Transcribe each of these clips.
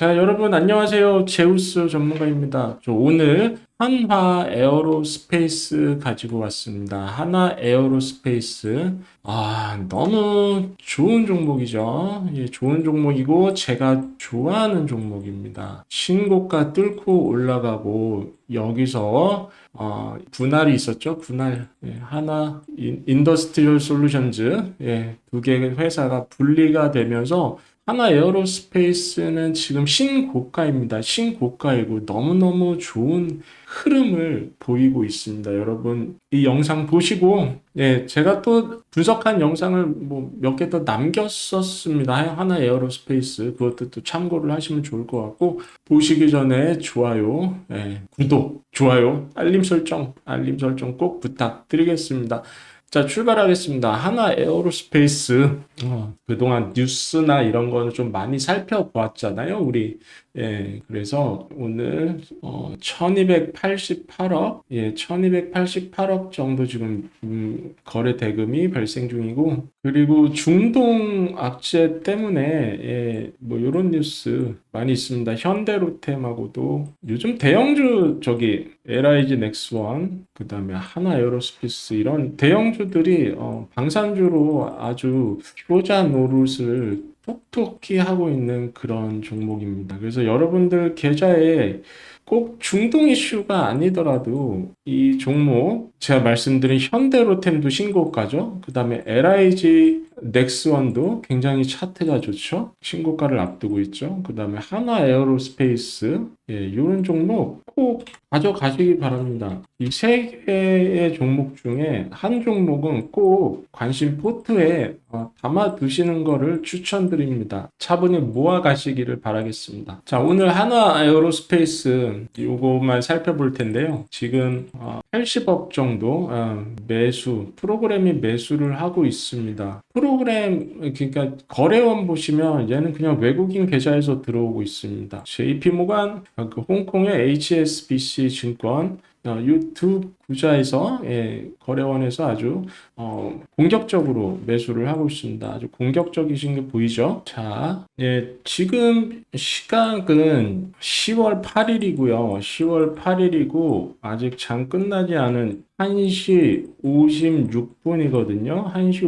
자, 여러분 안녕하세요. 제우스 전문가입니다. 저 오늘 한화 에어로스페이스 가지고 왔습니다. 한화 에어로스페이스. 아, 너무 좋은 종목이죠. 예, 좋은 종목이고 제가 좋아하는 종목입니다. 신고가 뚫고 올라가고 여기서 어, 분할이 있었죠. 분할. 예, 하나 인, 인더스트리얼 솔루션즈 예, 두 개의 회사가 분리가 되면서 하나 에어로스페이스는 지금 신고가입니다. 신고가이고 너무너무 좋은 흐름을 보이고 있습니다. 여러분, 이 영상 보시고, 예, 제가 또 분석한 영상을 뭐 몇 개 더 남겼었습니다. 하나 에어로스페이스. 그것도 또 참고를 하시면 좋을 것 같고, 보시기 전에 좋아요, 예, 구독, 좋아요, 알림 설정, 알림 설정 꼭 부탁드리겠습니다. 자, 출발하겠습니다. 하나 에어로스페이스. 어, 그동안 뉴스나 이런 거는 좀 많이 살펴보았잖아요, 우리. 예, 그래서 오늘, 어, 1288억, 예, 1288억 정도 지금, 음, 거래 대금이 발생 중이고, 그리고 중동 악재 때문에, 예, 뭐, 요런 뉴스 많이 있습니다. 현대로템하고도 요즘 대형주, 저기, LIG 넥스원, 그 다음에 하나 에어로스페이스 이런 대형주들이 어, 방산주로 아주 효자 노릇을 톡톡히 하고 있는 그런 종목입니다. 그래서 여러분들 계좌에 꼭 중동 이슈가 아니더라도 이 종목 제가 말씀드린 현대로템도 신고가죠. 그 다음에 LIG 넥스원도 굉장히 차트가 좋죠. 신고가를 앞두고 있죠. 그 다음에 하나 에어로스페이스 예, 이런 종목 꼭 가져가시기 바랍니다. 이 세 개의 종목 중에 한 종목은 꼭 관심 포트에 어, 담아 두시는 거를 추천드립니다. 차분히 모아 가시기를 바라겠습니다. 자, 오늘 하나 에어로스페이스 요거만 살펴볼 텐데요. 지금 어, 80억 정도 어, 매수 프로그램이 매수를 하고 있습니다. 프로그램 그러니까 거래원 보시면 얘는 그냥 외국인 계좌에서 들어오고 있습니다. JP 모간 그 홍콩의 HSBC 증권 어, 이두 구자에서 예, 거래원에서 아주 어, 공격적으로 매수를 하고 있습니다. 아주 공격적이신 게 보이죠? 자, 예, 지금 시각은 10월 8일이고요. 10월 8일이고 아직 장 끝나지 않은 1시 56분이거든요. 1시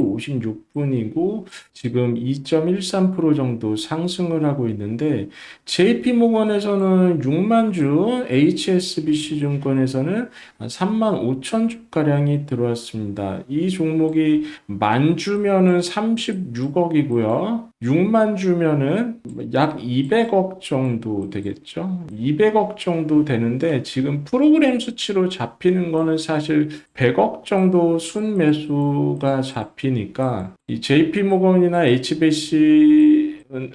56분이고 지금 2.13% 정도 상승을 하고 있는데 JP 모건에서는 6만 주, HSBC 증권에서는 3만 5천 주가량이 들어왔습니다. 이 종목이 만 주면은 36억이고요. 6만 주면은 약 200억 정도 되겠죠. 200억 정도 되는데 지금 프로그램 수치로 잡히는 거는 사실 100억 정도 순매수가 잡히니까 이 JP 모건이나 HBC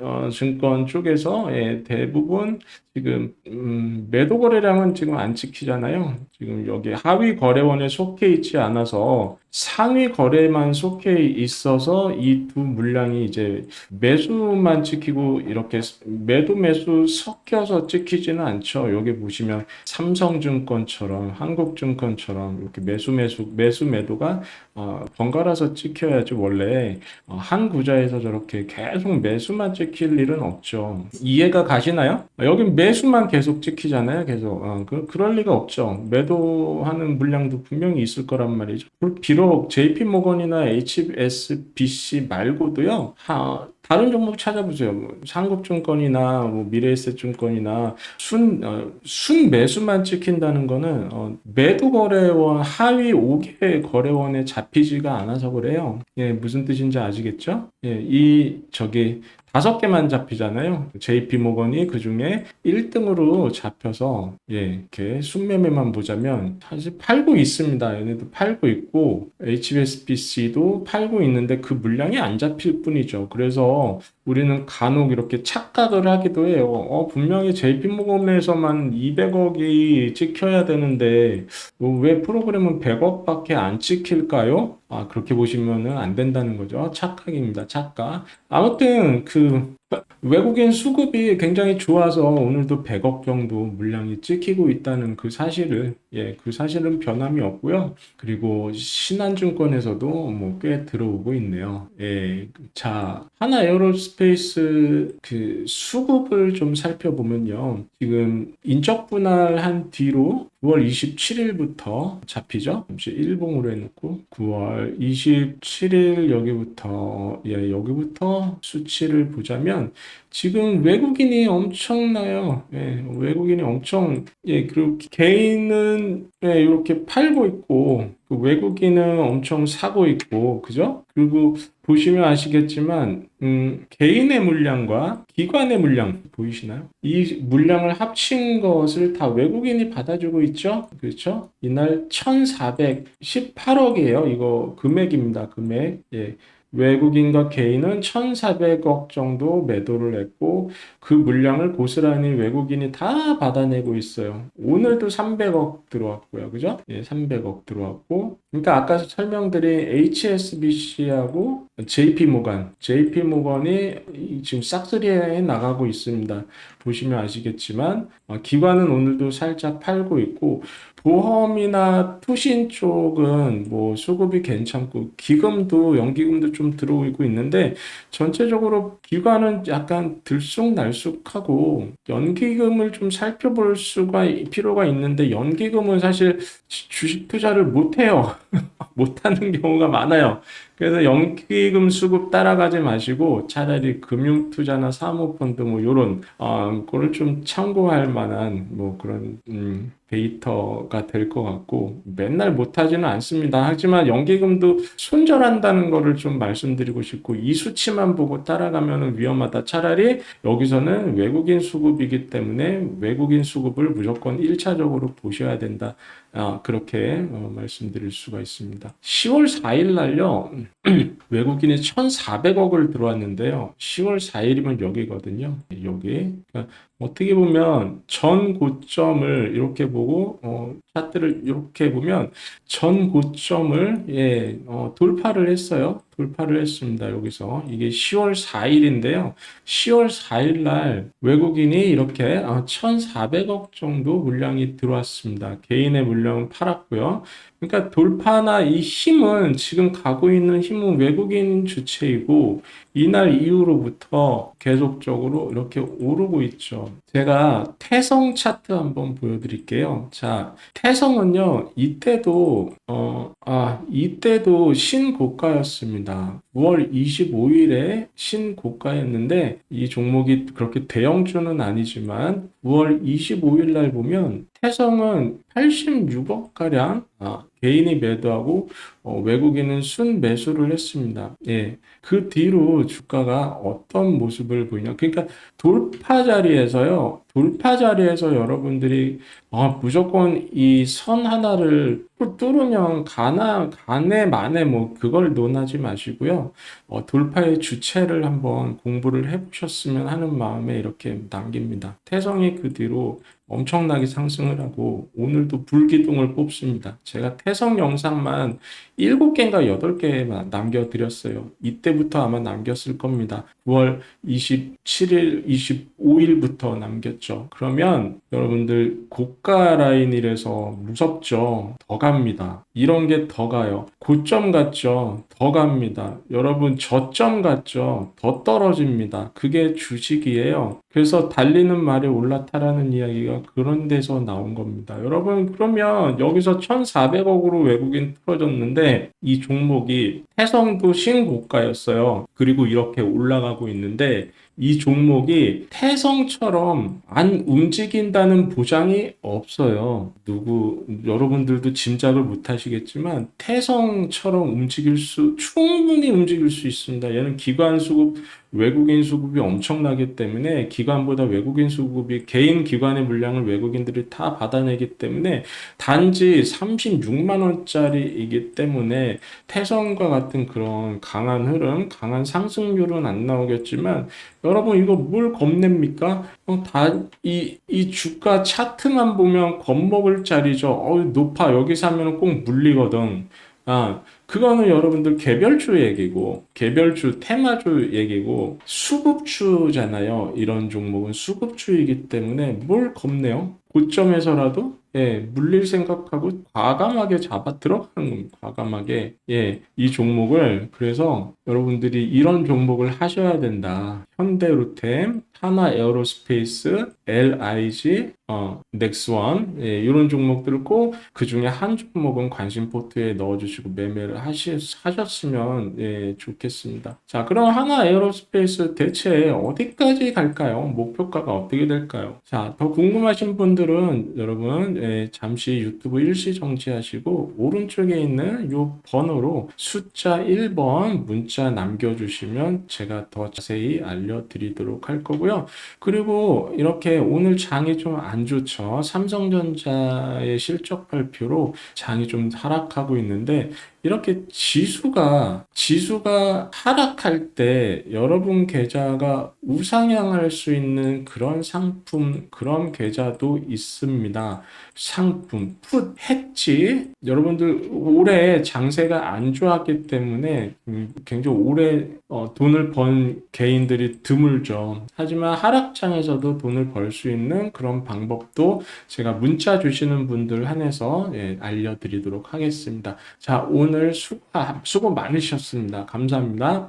어, 증권 쪽에서 예, 대부분 지금 음, 매도 거래량은 지금 안 찍히잖아요. 지금 여기 하위 거래원에 속해 있지 않아서 상위 거래만 속해 있어서 이 두 물량이 이제 매수만 찍히고 이렇게 매도 매수 섞여서 찍히지는 않죠. 여기 보시면 삼성증권처럼 한국증권처럼 이렇게 매수 매수 매수 매도가 어, 번갈아서 찍혀야지 원래 어, 한 구자에서 저렇게 계속 매수만 찍힐 일은 없죠. 이해가 가시나요? 여긴 매수만 계속 찍히잖아요. 계속 어, 그, 그럴 리가 없죠. 매도하는 물량도 분명히 있을 거란 말이죠. 비록 JP 모건이나 HSBC 말고도요. 하, 다른 종목 찾아보세요. 뭐, 한국증권이나 뭐 미래에셋증권이나 순, 어, 순 매수만 찍힌다는 거는 어, 매도 거래원 하위 5개 거래원에 잡히지가 않아서 그래요. 예, 무슨 뜻인지 아시겠죠? 예, 이 저기 다섯 개만 잡히잖아요. JP 모건이 그 중에 1등으로 잡혀서 예, 이렇게 순매매만 보자면 사실 팔고 있습니다. 얘네도 팔고 있고 HSBC도 팔고 있는데 그 물량이 안 잡힐 뿐이죠. 그래서 우리는 간혹 이렇게 착각을 하기도 해요. 어, 분명히 JP 모건에서만 200억이 찍혀야 되는데 어, 왜 프로그램은 100억밖에 안 찍힐까요? 아, 그렇게 보시면은 안 된다는 거죠. 착각입니다. 착각. 아무튼 그 외국인 수급이 굉장히 좋아서 오늘도 100억 정도 물량이 찍히고 있다는 그 사실을 예, 그 사실은 변함이 없고요. 그리고 신한증권에서도 뭐 꽤 들어오고 있네요. 예. 자, 하나 에어로스페이스 그 수급을 좀 살펴보면요. 지금 인적 분할한 뒤로 9월 27일부터 잡히죠. 잠시 일봉으로 해놓고 9월 27일 여기부터 예, 여기부터 수치를 보자 면 지금 외국인이 엄청나요. 예, 외국인이 엄청 예, 그리고 개인은 예, 이렇게 팔고 있고 그 외국인은 엄청 사고 있고 그죠? 그리고 보시면 아시겠지만 음, 개인의 물량과 기관의 물량 보이시나요? 이 물량을 합친 것을 다 외국인이 받아주고 있죠? 그렇죠? 이날 1,418억이에요. 이거 금액입니다. 금액. 예. 외국인과 개인은 1,400억 정도 매도를 했고 그 물량을 고스란히 외국인이 다 받아내고 있어요. 오늘도 300억 들어왔고요. 그죠? 예, 300억 들어왔고 그러니까 아까 설명드린 HSBC하고 JP 모간, JP 모건이 지금 싹쓸이에 나가고 있습니다. 보시면 아시겠지만 어, 기관은 오늘도 살짝 팔고 있고 보험이나 투신 쪽은 뭐 수급이 괜찮고 기금도 연기금도 좀 들어오고 있는데 전체적으로 기관은 약간 들쑥날쑥하고 연기금을 좀 살펴볼 수가 필요가 있는데 연기금은 사실 주식 투자를 못 해요. 못 하는 경우가 많아요. 그래서 연기금 수급 따라가지 마시고 차라리 금융 투자나 사모펀드 뭐 요런 어 그걸 좀 참고할 만한 뭐 그런 음 데이터가 될 것 같고 맨날 못하지는 않습니다. 하지만 연기금도 손절한다는 거를 좀 말씀드리고 싶고 이 수치만 보고 따라가면 위험하다. 차라리 여기서는 외국인 수급이기 때문에 외국인 수급을 무조건 1차적으로 보셔야 된다. 아, 그렇게 어, 말씀드릴 수가 있습니다. 10월 4일 날요. 외국인이 1,400억을 들어왔는데요. 10월 4일이면 여기거든요. 여기. 그러니까 어떻게 보면 전 고점을 이렇게 보고 어, 차트를 이렇게 보면 전 고점을 예, 어, 돌파를 했어요. 돌파를 했습니다. 여기서 이게 10월 4일인데요. 10월 4일 날 외국인이 이렇게 1,400억 정도 물량이 들어왔습니다. 개인의 물량은 팔았고요. 그러니까 돌파나 이 힘은 지금 가고 있는 힘은 외국인 주체이고 이날 이후로부터 계속적으로 이렇게 오르고 있죠. 제가 태성 차트 한번 보여드릴게요. 자, 태 성은요, 이때도, 어, 아, 이때도 신고가였습니다. 9월 25일에 신고가였는데, 이 종목이 그렇게 대형주는 아니지만, 9월 25일 날 보면, 태성은 86억 가량 아, 개인이 매도하고 어, 외국인은 순 매수를 했습니다. 예. 그 뒤로 주가가 어떤 모습을 보이냐. 그러니까 돌파 자리에서요. 돌파 자리에서 여러분들이 어, 무조건 이 선 하나를 뚫으면 가나 가네 마네 뭐 그걸 논하지 마시고요. 어, 돌파의 주체를 한번 공부를 해보셨으면 하는 마음에 이렇게 남깁니다. 태성이 그 뒤로 엄청나게 상승을 하고 오늘도 불기둥을 뽑습니다. 제가 태성 영상만 7개인가 8개 남겨드렸어요. 이때부터 아마 남겼을 겁니다. 9월 27일, 25일부터 남겼죠. 그러면 여러분들 고가 라인이라서 무섭죠. 더 갑니다. 이런 게 더 가요. 고점 같죠? 더 갑니다. 여러분 저점 같죠? 더 떨어집니다. 그게 주식이에요. 그래서 달리는 말에 올라타라는 이야기가 그런 데서 나온 겁니다. 여러분 그러면 여기서 1,400억으로 외국인 틀어졌는데 이 종목이 태성도 신고가였어요. 그리고 이렇게 올라가고 있는데 이 종목이 태성처럼 안 움직인다는 보장이 없어요. 누구, 여러분들도 짐작을 못 하시겠지만, 태성처럼 움직일 수, 충분히 움직일 수 있습니다. 얘는 기관 수급, 외국인 수급이 엄청나기 때문에 기관보다 외국인 수급이 개인 기관의 물량을 외국인들이 다 받아내기 때문에 단지 36만 원짜리이기 때문에 태성과 같은 그런 강한 흐름, 강한 상승률은 안 나오겠지만 여러분 이거 뭘 겁냅니까? 어, 다이 이 주가 차트만 보면 겁먹을 자리죠. 어 높아 여기 사면 꼭 물리거든. 아, 그거는 여러분들 개별주 얘기고, 개별주 테마주 얘기고, 수급주잖아요. 이런 종목은 수급주이기 때문에 뭘 겁내요? 고점에서라도 예, 물릴 생각하고 과감하게 잡아 들어가는 겁니다. 과감하게. 예, 이 종목을 그래서 여러분들이 이런 종목을 하셔야 된다. 현대로템, 하나 에어로스페이스, LIG, 어, 넥스원 예, 이런 종목들을 꼭 그 중에 한 종목은 관심 포트에 넣어주시고 매매를 하시, 하셨으면 예, 좋겠습니다. 자, 그럼 하나 에어로스페이스 대체 어디까지 갈까요? 목표가가 어떻게 될까요? 자, 더 궁금하신 분들은 여러분 예, 잠시 유튜브 일시 정지하시고 오른쪽에 있는 이 번호로 숫자 1번 문자 남겨주시면 제가 더 자세히 알려드리도록 할 거고요. 그리고 이렇게 오늘 장이 좀 안 좋죠. 삼성전자의 실적 발표로 장이 좀 하락하고 있는데 이렇게 지수가 지수가 하락할 때 여러분 계좌가 우상향할 수 있는 그런 상품 그런 계좌도 있습니다. 상품 풋 했지 여러분들 올해 장세가 안 좋았기 때문에 음, 굉장히 오래 어, 돈을 번 개인들이 드물죠. 하지만 하락장에서도 돈을 벌 수 있는 그런 방법도 제가 문자 주시는 분들 한해서 예, 알려드리도록 하겠습니다. 자, 오늘 수고, 아, 수고 많으셨습니다. 감사합니다.